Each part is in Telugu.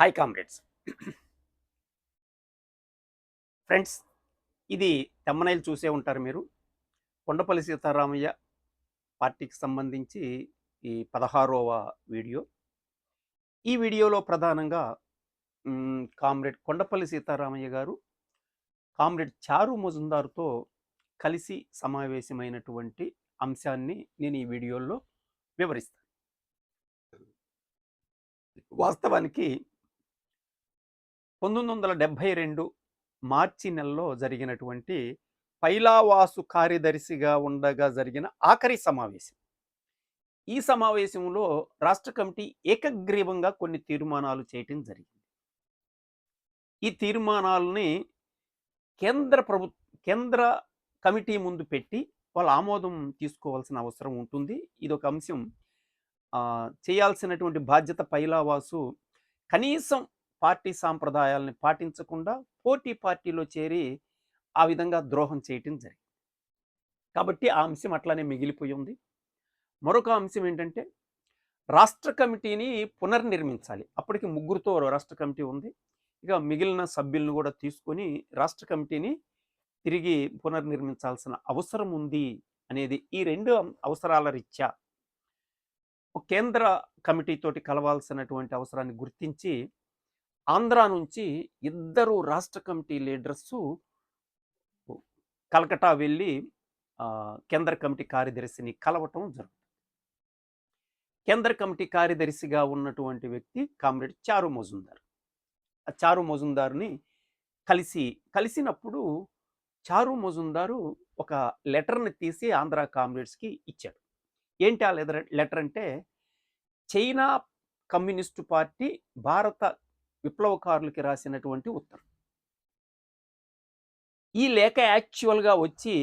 హాయ్ కామ్రేడ్స్ ఫ్రెండ్స్ ఇది తెమ్మనైలు చూసే ఉంటారు మీరు. కొండపల్లి సీతారామయ్య పార్టీకి సంబంధించి ఈ పదహారవ వీడియో. ఈ వీడియోలో ప్రధానంగా కామ్రేడ్ కొండపల్లి సీతారామయ్య గారు కామ్రేడ్ చారు మజుందార్తో కలిసి సమావేశమైనటువంటి అంశాన్ని నేను ఈ వీడియోలో వివరిస్తాను. వాస్తవానికి పంతొమ్మిది వందల డెబ్భై రెండు మార్చి నెలలో జరిగినటువంటి పైలావాసు కార్యదర్శిగా ఉండగా జరిగిన ఆఖరి సమావేశం. ఈ సమావేశంలో రాష్ట్ర కమిటీ ఏకగ్రీవంగా కొన్ని తీర్మానాలు చేయటం జరిగింది. ఈ తీర్మానాలని కేంద్ర ప్రభు కేంద్ర కమిటీ ముందు పెట్టి వాళ్ళ ఆమోదం తీసుకోవాల్సిన అవసరం ఉంటుంది. ఇది ఒక అంశం చేయాల్సినటువంటి బాధ్యత పైలావాసు కనీసం పార్టీ సాంప్రదాయాలని పాటించకుండా పోటీ పార్టీలో చేరి ఆ విధంగా ద్రోహం చేయటం జరిగింది. కాబట్టి ఆ అంశం అట్లానే మిగిలిపోయి ఉంది. మరొక అంశం ఏంటంటే రాష్ట్ర కమిటీని పునర్నిర్మించాలి. అప్పటికి ముగ్గురుతో రాష్ట్ర కమిటీ ఉంది. ఇక మిగిలిన సభ్యులను కూడా తీసుకొని రాష్ట్ర కమిటీని తిరిగి పునర్నిర్మించాల్సిన అవసరం ఉంది అనేది ఈ రెండు అవసరాల రీత్యా కేంద్ర కమిటీతోటి కలవాల్సినటువంటి అవసరాన్ని గుర్తించి ఆంధ్ర నుంచి ఇద్దరు రాష్ట్ర కమిటీ లీడర్స్ కలకటా వెళ్ళి కేంద్ర కమిటీ కార్యదర్శిని కలవటం జరుగుతుంది. కేంద్ర కమిటీ కార్యదర్శిగా ఉన్నటువంటి వ్యక్తి కామ్రేడ్ చారు మజుందార్. ఆ చారు మజుందార్ని కలిసి కలిసినప్పుడు చారు మజుందారు ఒక లెటర్ని తీసి ఆంధ్ర కామ్రేడ్స్కి ఇచ్చాడు. ఏంటి ఆ లెటర్ లెటర్ అంటే చైనా కమ్యూనిస్టు పార్టీ భారత విప్లవకారులకి రాసినటువంటి ఉత్తరం. ఈ లేఖ యాక్చువల్గా వచ్చి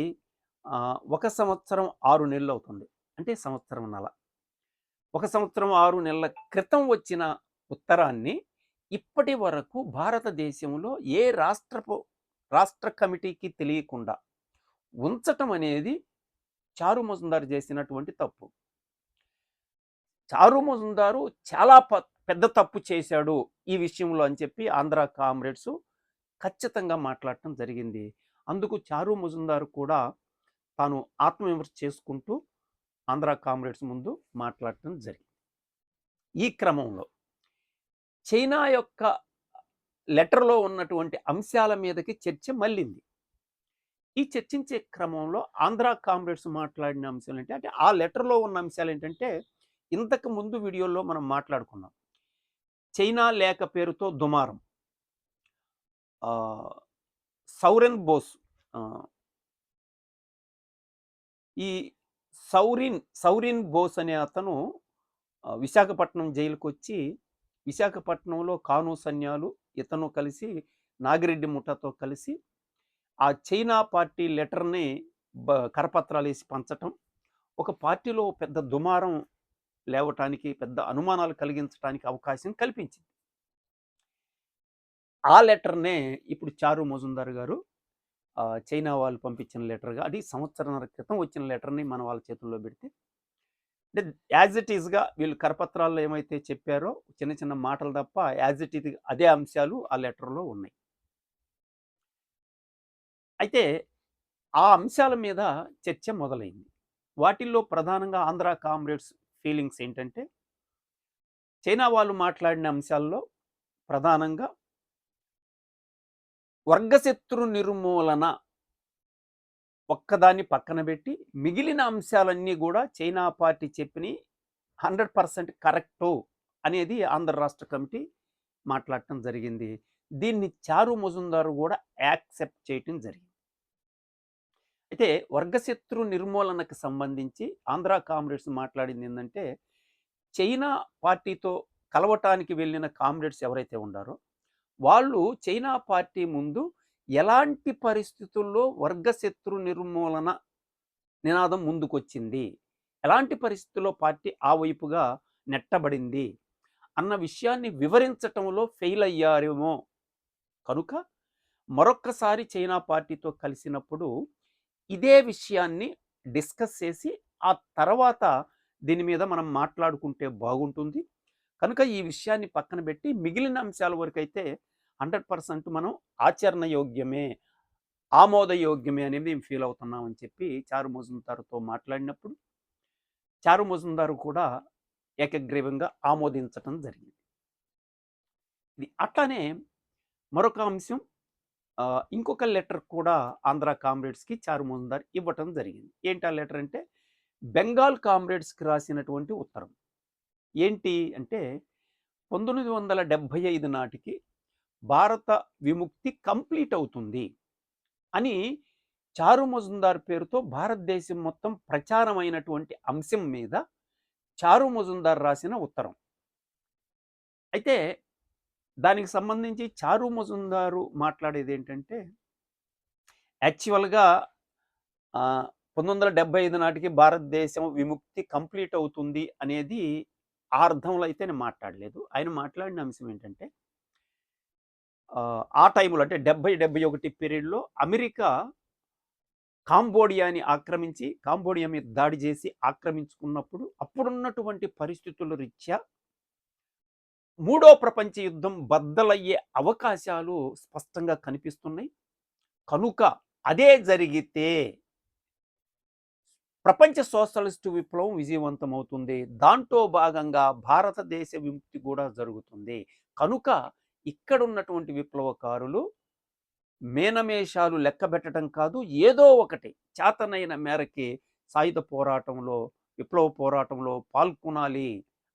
ఒక సంవత్సరం ఆరు నెలలు అవుతుంది. అంటే సంవత్సరం నెల. ఒక సంవత్సరం ఆరు నెలల క్రితం వచ్చిన ఉత్తరాన్ని ఇప్పటి వరకు భారతదేశంలో ఏ రాష్ట్రపు రాష్ట్ర కమిటీకి తెలియకుండా ఉంచటం అనేది చారుమజుందారు చేసినటువంటి తప్పు. చారు మజుందారు చాలా పెద్ద తప్పు చేశాడు ఈ విషయంలో అని చెప్పి ఆంధ్ర కామ్రేడ్స్ ఖచ్చితంగా మాట్లాడటం జరిగింది. అందుకు చారు ముజుందార్ కూడా తాను ఆత్మవిమర్శ చేసుకుంటూ ఆంధ్ర కామ్రేడ్స్ ముందు మాట్లాడటం జరిగింది. ఈ క్రమంలో చైనా యొక్క లెటర్లో ఉన్నటువంటి అంశాల మీదకి చర్చ మళ్ళింది. ఈ చర్చించే క్రమంలో ఆంధ్ర కామ్రేడ్స్ మాట్లాడిన అంశాలు ఏంటి అంటే ఆ లెటర్లో ఉన్న అంశాలు ఏంటంటే ఇంతకు ముందు వీడియోలో మనం మాట్లాడుకున్నాం. చైనా లేఖ పేరుతో దుమారం. సౌరెన్ బోస్ ఈ సౌరిన్ సౌరిన్ బోస్ అనే అతను విశాఖపట్నం జైలుకు వచ్చి విశాఖపట్నంలో కాను సన్యాలు ఇతను కలిసి నాగిరెడ్డి ముఠాతో కలిసి ఆ చైనా పార్టీ లెటర్ని బ కరపత్రాలు వేసి పంచటం ఒక పార్టీలో పెద్ద దుమారం లేవటానికి పెద్ద అనుమానాలు కలిగించడానికి అవకాశం కల్పించింది. ఆ లెటర్నే ఇప్పుడు చారు మజుందార్ గారు చైనా వాళ్ళు పంపించిన లెటర్గా అది సంవత్సరాల క్రితం వచ్చిన లెటర్ని మన వాళ్ళ చేతుల్లో పెడితే అంటే యాజ్ ఇట్ ఈస్గా వీళ్ళు కరపత్రాల్లో ఏమైతే చెప్పారో చిన్న చిన్న మాటలు తప్ప యాజ్ ఇట్ ఇది అదే అంశాలు ఆ లెటర్లో ఉన్నాయి. అయితే ఆ అంశాల మీద చర్చ మొదలైంది. వాటిల్లో ప్రధానంగా ఆంధ్ర కామ్రేడ్స్ ఫీలింగ్స్ ఏంటంటే చైనా వాళ్ళు మాట్లాడిన అంశాల్లో ప్రధానంగా వర్గశత్రు నిర్మూలన ఒక్కదాన్ని పక్కన పెట్టి మిగిలిన అంశాలన్నీ కూడా చైనా పార్టీ చెప్పిన హండ్రెడ్ పర్సెంట్ కరెక్టు అనేది ఆంధ్ర రాష్ట్ర కమిటీ మాట్లాడటం జరిగింది. దీన్ని చారు మజుందారు కూడా యాక్సెప్ట్ చేయటం జరిగింది. అయితే వర్గశత్రు నిర్మూలనకు సంబంధించి ఆంధ్ర కామ్రేడ్స్ మాట్లాడింది ఏంటంటే చైనా పార్టీతో కలవటానికి వెళ్ళిన కామ్రేడ్స్ ఎవరైతే ఉండారో వాళ్ళు చైనా పార్టీ ముందు ఎలాంటి పరిస్థితుల్లో వర్గశత్రు నిర్మూలన నినాదం ముందుకొచ్చింది? ఎలాంటి పరిస్థితుల్లో పార్టీ ఆ వైపుగా నెట్టబడింది? అన్న విషయాన్ని వివరించటంలో ఫెయిల్ అయ్యారేమో. కనుక మరొక్కసారి చైనా పార్టీతో కలిసినప్పుడు ఇదే విషయాన్ని డిస్కస్ చేసి ఆ తర్వాత దీని మీద మనం మాట్లాడుకుంటే బాగుంటుంది. కనుక ఈ విషయాన్ని పక్కన పెట్టి మిగిలిన అంశాల వరకు అయితే హండ్రెడ్ పర్సెంట్ మనం ఆచరణ యోగ్యమే ఆమోదయోగ్యమే అనేది మేము ఫీల్ అవుతున్నామని చెప్పి చారు మజుందారుతో మాట్లాడినప్పుడు చారు మజుందారు కూడా ఏకగ్రీవంగా ఆమోదించటం జరిగింది. ఇది అట్లానే మరొక అంశం ఇంకొక లెటర్ కూడా ఆంధ్ర కామ్రేడ్స్కి చారు మజుందార్ ఇవ్వటం జరిగింది. ఏంటి ఆ లెటర్ అంటే బెంగాల్ కామ్రేడ్స్కి రాసినటువంటి ఉత్తరం. ఏంటి అంటే పంతొమ్మిది వందల డెబ్భై ఐదు నాటికి భారత విముక్తి కంప్లీట్ అవుతుంది అని చారు మజుందార్ పేరుతో భారతదేశం మొత్తం ప్రచారమైనటువంటి అంశం మీద చారు మజుందార్ రాసిన ఉత్తరం. అయితే దానికి సంబంధించి చారు మజుందారు మాట్లాడేది ఏంటంటే యాక్చువల్గా పంతొమ్మిది వందల డెబ్బై ఐదు నాటికి భారతదేశం విముక్తి కంప్లీట్ అవుతుంది అనేది ఆ అర్థంలో అయితే నేను మాట్లాడలేదు. ఆయన మాట్లాడిన అంశం ఏంటంటే ఆ, ఆ టైంలో అంటే డెబ్బై డెబ్బై ఒకటి పీరియడ్లో అమెరికా కాంబోడియాని ఆక్రమించి కాంబోడియా మీద దాడి చేసి ఆక్రమించుకున్నప్పుడు అప్పుడున్నటువంటి పరిస్థితుల రీత్యా మూడో ప్రపంచ యుద్ధం బద్దలయ్యే అవకాశాలు స్పష్టంగా కనిపిస్తున్నాయి. కనుక అదే జరిగితే ప్రపంచ సోషలిస్టు విప్లవం విజయవంతం అవుతుంది దాంట్లో భాగంగా భారతదేశ విముక్తి కూడా జరుగుతుంది. కనుక ఇక్కడ ఉన్నటువంటి విప్లవకారులు మేనమేషాలు లెక్కబెట్టడం కాదు ఏదో ఒకటి చేతనైన మేరకి సాయుధ పోరాటంలో విప్లవ పోరాటంలో పాల్గొనాలి.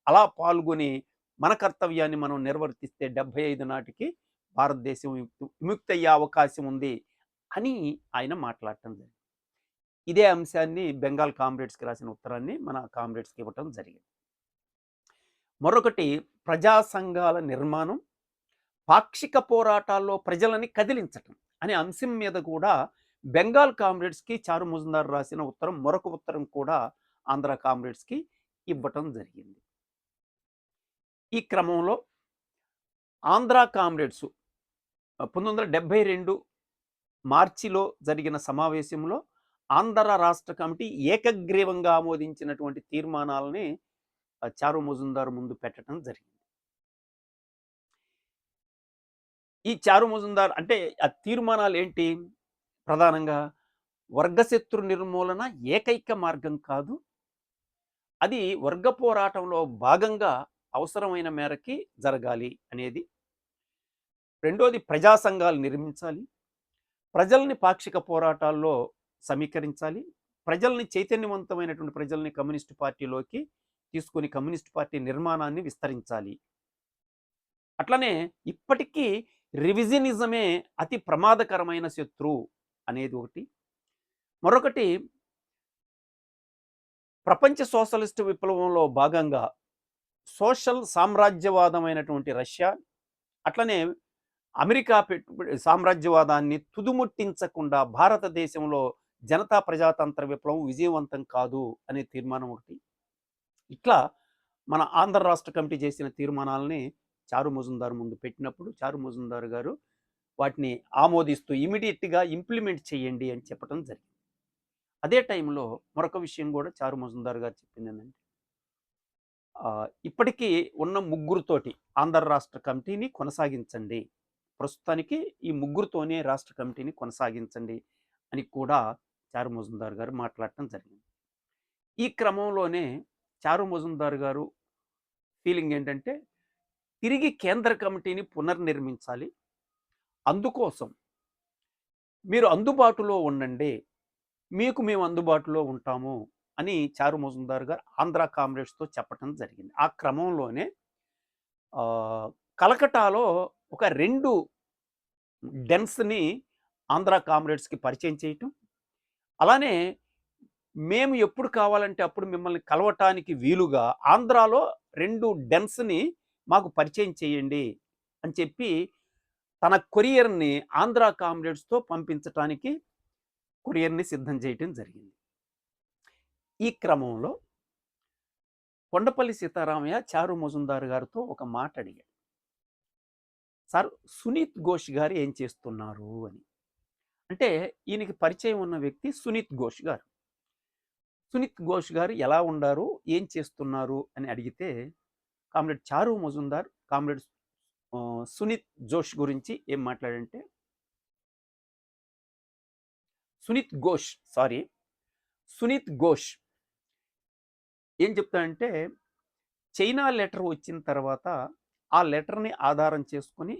అలా పాల్గొని మన కర్తవ్యాన్ని మనం నిర్వర్తిస్తే డెబ్బై ఐదు నాటికి భారతదేశం విముక్తి విముక్తి అయ్యే అవకాశం ఉంది అని ఆయన మాట్లాడటం జరిగింది. ఇదే అంశాన్ని బెంగాల్ కామ్రేడ్స్కి రాసిన ఉత్తరాన్ని మన కామ్రేడ్స్కి ఇవ్వటం జరిగింది. మరొకటి ప్రజా సంఘాల నిర్మాణం పాక్షిక పోరాటాల్లో ప్రజలని కదిలించటం అనే అంశం మీద కూడా బెంగాల్ కామ్రేడ్స్కి చారు ముజుందార్ రాసిన ఉత్తరం మరొక ఉత్తరం కూడా ఆంధ్ర కామ్రేడ్స్కి ఇవ్వటం జరిగింది. ఈ క్రమంలో ఆంధ్ర కామ్రేడ్స్ పంతొమ్మిది వందల డెబ్భై రెండు మార్చిలో జరిగిన సమావేశంలో ఆంధ్ర రాష్ట్ర కమిటీ ఏకగ్రీవంగా ఆమోదించినటువంటి తీర్మానాలని ఆ, చారు మజుందార్ ముందు పెట్టడం జరిగింది. ఈ చారు మజుందార్ అంటే ఆ తీర్మానాలు ఏంటి ప్రధానంగా వర్గశత్రు నిర్మూలన ఏకైక మార్గం కాదు. అది వర్గ పోరాటంలో భాగంగా అవసరమైన మేరకి జరగాలి అనేది. రెండోది ప్రజా సంఘాలు నిర్మించాలి. ప్రజల్ని పాక్షిక పోరాటాల్లో సమీకరించాలి. ప్రజల్ని చైతన్యవంతమైనటువంటి ప్రజల్ని కమ్యూనిస్ట్ పార్టీలోకి తీసుకొని కమ్యూనిస్ట్ పార్టీ నిర్మాణాన్ని విస్తరించాలి. అట్లనే ఇప్పటికీ రివిజనిజమే అతి ప్రమాదకరమైన శత్రువు అనేది ఒకటి. మరొకటి ప్రపంచ సోషలిస్టు విప్లవంలో భాగంగా సోషల్ సామ్రాజ్యవాదమైనటువంటి రష్యా అట్లనే అమెరికా పెట్టుబడి సామ్రాజ్యవాదాన్ని తుదుముట్టించకుండా భారతదేశంలో జనతా ప్రజాతంత్ర విప్లవం విజయవంతం కాదు అనే తీర్మానం ఒకటి. ఇట్లా మన ఆంధ్ర రాష్ట్ర కమిటీ చేసిన తీర్మానాలని చారు మజుందార్ ముందు పెట్టినప్పుడు చారు మజుందార్ గారు వాటిని ఆమోదిస్తూ ఇమీడియట్గా ఇంప్లిమెంట్ చేయండి అని చెప్పడం జరిగింది. అదే టైంలో మరొక విషయం కూడా చారు మజుందార్ గారు చెప్పింది ఏంటంటే ఇప్పటికీ ఉన్న ముగ్గురుతోటి ఆంధ్ర రాష్ట్ర కమిటీని కొనసాగించండి. ప్రస్తుతానికి ఈ ముగ్గురుతోనే రాష్ట్ర కమిటీని కొనసాగించండి అని కూడా చారు మజుందార్ గారు మాట్లాడటం జరిగింది. ఈ క్రమంలోనే చారు మజుందార్ గారు ఫీలింగ్ ఏంటంటే తిరిగి కేంద్ర కమిటీని పునర్నిర్మించాలి. అందుకోసం మీరు అందుబాటులో ఉండండి. మీకు మేము అందుబాటులో ఉంటాము. అని చారు మజుందార్ గారు ఆంధ్ర కామ్రేడ్స్తో చెప్పటం జరిగింది. ఆ క్రమంలోనే కలకటాలో ఒక రెండు డెన్స్ని ఆంధ్ర కామ్రేడ్స్కి పరిచయం చేయటం. అలానే మేము ఎప్పుడు కావాలంటే అప్పుడు మిమ్మల్ని కలవటానికి వీలుగా ఆంధ్రాలో రెండు డెన్స్ని మాకు పరిచయం చేయండి అని చెప్పి తన కొరియర్ని ఆంధ్ర కామ్రేడ్స్తో పంపించటానికి కొరియర్ని సిద్ధం చేయటం జరిగింది. ఈ క్రమంలో కొండపల్లి సీతారామయ్య చారు మజుందార్ గారితో ఒక మాట అడిగాడు. సార్ సునీత్ ఘోష్ గారు ఏం చేస్తున్నారు? అని. అంటే ఈయనకి పరిచయం ఉన్న వ్యక్తి సునీత్ ఘోష్ గారు. సునీత్ ఘోష్ గారు ఎలా ఉండారు? ఏం చేస్తున్నారు? అని అడిగితే కామ్రేడ్ చారు మజుందార్ కామ్రేడ్ సునీత్ జోష్ గురించి ఏం మాట్లాడంటే సునీత్ ఘోష్ సారీ సునీత్ ఘోష్ ఏం చెప్తాడంటే చైనా లెటర్ వచ్చిన తర్వాత ఆ లెటర్ని ఆధారం చేసుకొని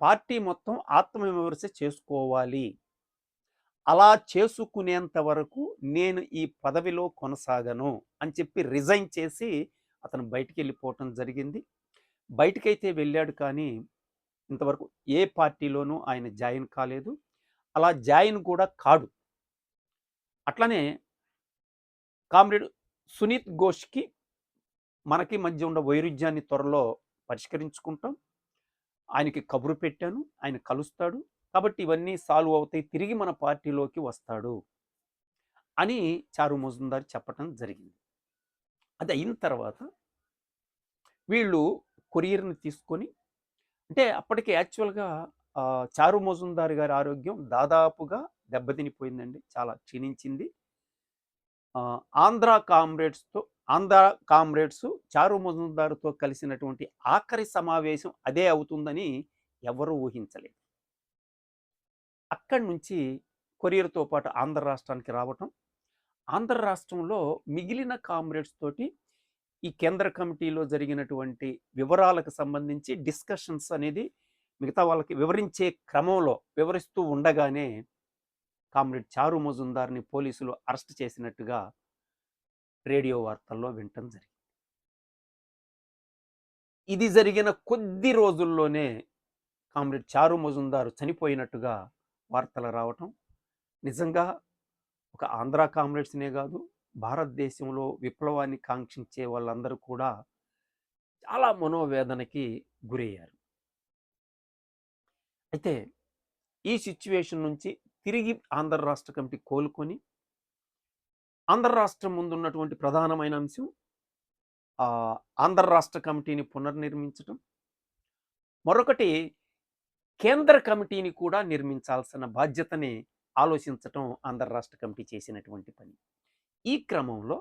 పార్టీ మొత్తం ఆత్మవిమర్శ చేసుకోవాలి. అలా చేసుకునేంత వరకు నేను ఈ పదవిలో కొనసాగను అని చెప్పి రిజైన్ చేసి అతను బయటికి వెళ్ళిపోవటం జరిగింది. బయటికైతే వెళ్ళాడు కానీ ఇంతవరకు ఏ పార్టీలోనూ ఆయన జాయిన్ కాలేదు. అలా జాయిన్ కూడా కాడు. అట్లనే కామ్రేడ్ సునీత్ ఘోష్కి మనకి మధ్య ఉన్న వైరుధ్యాన్ని త్వరలో పరిష్కరించుకుంటాం. ఆయనకి కబురు పెట్టాను ఆయన కలుస్తాడు. కాబట్టి ఇవన్నీ సాల్వ్ అవుతాయి తిరిగి మన పార్టీలోకి వస్తాడు అని చారు మజుందార్ చెప్పటం జరిగింది. అది అయిన తర్వాత వీళ్ళు కొరియర్ని తీసుకొని అంటే అప్పటికి యాక్చువల్గా చారు మజుందార్ గారి ఆరోగ్యం దాదాపుగా దెబ్బతినిపోయిందండి. చాలా క్షీణించింది. ఆంధ్ర కామ్రేడ్స్తో ఆంధ్ర కామ్రేడ్స్ చారు మజుందారుతో కలిసినటువంటి ఆఖరి సమావేశం అదే అవుతుందని ఎవరూ ఊహించలేదు. అక్కడి నుంచి కొరియర్తో పాటు ఆంధ్ర రాష్ట్రానికి రావటం ఆంధ్ర రాష్ట్రంలో మిగిలిన కామ్రేడ్స్ తోటి ఈ కేంద్ర కమిటీలో జరిగినటువంటి వివరాలకు సంబంధించి డిస్కషన్స్ అనేది మిగతా వాళ్ళకి వివరించే క్రమంలో వివరిస్తూ ఉండగానే కామ్రేడ్ చారు మజుందార్ని పోలీసులు అరెస్ట్ చేసినట్టుగా రేడియో వార్తల్లో వినటం జరిగింది. ఇది జరిగిన కొద్ది రోజుల్లోనే కామ్రేడ్ చారు మజుందారు చనిపోయినట్టుగా వార్తలు రావటం నిజంగా ఒక ఆంధ్ర కామ్రేడ్స్నే కాదు భారతదేశంలో విప్లవాన్ని కాంక్షించే వాళ్ళందరూ కూడా చాలా మనోవేదనకి గురయ్యారు. అయితే ఈ సిచ్యువేషన్ నుంచి తిరిగి ఆంధ్ర రాష్ట్ర కమిటీ కోలుకొని ఆంధ్ర రాష్ట్రం ముందున్నటువంటి ప్రధానమైన అంశం ఆంధ్ర రాష్ట్ర కమిటీని పునర్నిర్మించటం. మరొకటి కేంద్ర కమిటీని కూడా నిర్మించాల్సిన బాధ్యతని ఆలోచించటం ఆంధ్ర రాష్ట్ర కమిటీ చేసినటువంటి పని. ఈ క్రమంలో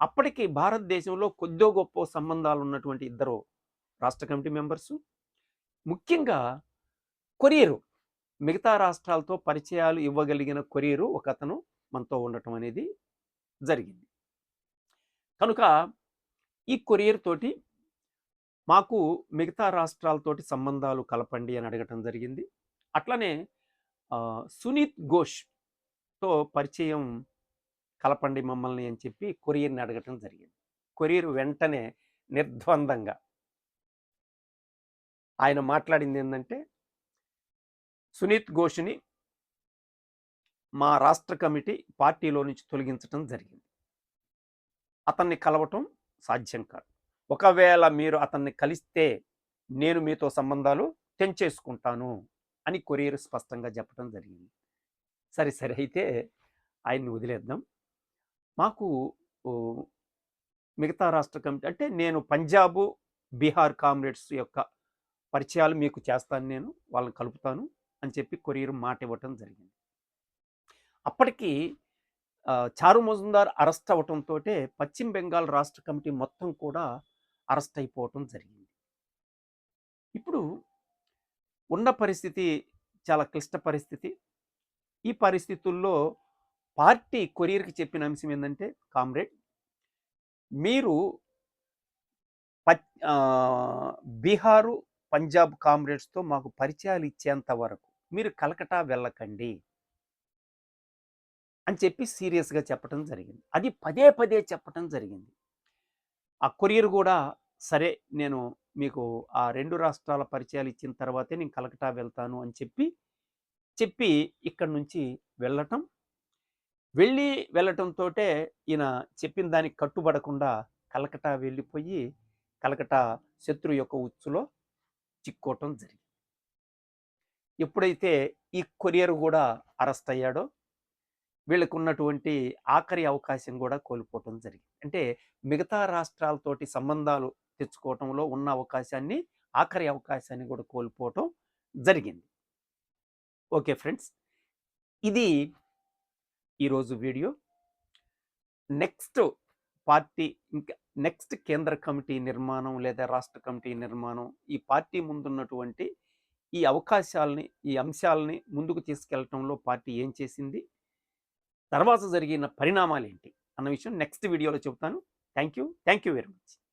అప్పటికి భారతదేశంలో కొద్దో గొప్ప సంబంధాలు ఉన్నటువంటి ఇద్దరు రాష్ట్ర కమిటీ మెంబర్సు ముఖ్యంగా కొరియరు. మిగతా రాష్ట్రాలతో పరిచయాలు ఇవ్వగలిగిన కొరియరు ఒక అతను మనతో ఉండటం అనేది జరిగింది. కనుక ఈ కొరియర్ తోటి మాకు మిగతా రాష్ట్రాలతోటి సంబంధాలు కలపండి అని అడగటం జరిగింది. అట్లనే సునీత్ ఘోష్తో పరిచయం కలపండి మమ్మల్ని అని చెప్పి కొరియర్ని అడగటం జరిగింది. కొరియర్ వెంటనే నిర్ద్వందంగా ఆయన మాట్లాడింది ఏంటంటే సునీత్ ఘోష్ని మా రాష్ట్ర కమిటీ పార్టీలో నుంచి తొలగించటం జరిగింది. అతన్ని కలవటం సాధ్యం కాదు. ఒకవేళ మీరు అతన్ని కలిస్తే నేను మీతో సంబంధాలు తెంచేసుకుంటాను అని కొరియర్ స్పష్టంగా చెప్పడం జరిగింది. సరే సరే అయితే ఆయన్ని వదిలేద్దాం. మాకు మిగతా రాష్ట్ర కమిటీ అంటే నేను పంజాబు బీహార్ కామ్రేడ్స్ యొక్క పరిచయాలు మీకు చేస్తాను నేను వాళ్ళని కలుపుతాను. అని చెప్పి కొరియర్ మాట ఇవ్వటం జరిగింది. అప్పటికి చారు మజుందార్ అరెస్ట్ అవ్వటంతో పశ్చిమ బెంగాల్ రాష్ట్ర కమిటీ మొత్తం కూడా అరెస్ట్ అయిపోవటం జరిగింది. ఇప్పుడు ఉన్న పరిస్థితి చాలా క్లిష్ట పరిస్థితి. ఈ పరిస్థితుల్లో పార్టీ కొరియర్కి చెప్పిన అంశం ఏంటంటే కామ్రేడ్ మీరు బీహారు పంజాబ్ కామ్రేడ్స్తో మాకు పరిచయాలు ఇచ్చేంత వరకు మీరు కలకటా వెళ్ళకండి. అని చెప్పి సీరియస్గా చెప్పడం జరిగింది. అది పదే పదే చెప్పడం జరిగింది. ఆ కొరియర్ కూడా సరే నేను మీకు ఆ రెండు రాష్ట్రాల పరిచయాలు ఇచ్చిన తర్వాతే నేను కలకటా వెళ్తాను అని చెప్పి చెప్పి ఇక్కడి నుంచి వెళ్ళటం. వెళ్ళి వెళ్ళటంతో ఈయన చెప్పిన దానికి కట్టుబడకుండా కలకటా వెళ్ళిపోయి కలకటా శత్రు యొక్క ఉచ్చులో చిక్కోవటం జరిగింది. ఎప్పుడైతే ఈ కొరియర్ కూడా అరెస్ట్ అయ్యాడో వీళ్ళకు ఉన్నటువంటి ఆఖరి అవకాశం కూడా కోల్పోవటం జరిగింది. అంటే మిగతా రాష్ట్రాలతోటి సంబంధాలు తెచ్చుకోవటంలో ఉన్న అవకాశాన్ని ఆఖరి అవకాశాన్ని కూడా కోల్పోవటం జరిగింది. ఓకే ఫ్రెండ్స్ ఇది ఈరోజు వీడియో. నెక్స్ట్ పార్టీ ఇంకా నెక్స్ట్ కేంద్ర కమిటీ నిర్మాణం లేదా రాష్ట్ర కమిటీ నిర్మాణం ఈ పార్టీ ముందున్నటువంటి ఈ అవకాశాలని ఈ అంశాలని ముందుకు తీసుకెళ్ళటంలో పార్టీ ఏం చేసింది? తర్వాత జరిగిన పరిణామాలు ఏంటి అన్న విషయం నెక్స్ట్ వీడియోలో చెబుతాను. Thank you thank you very much.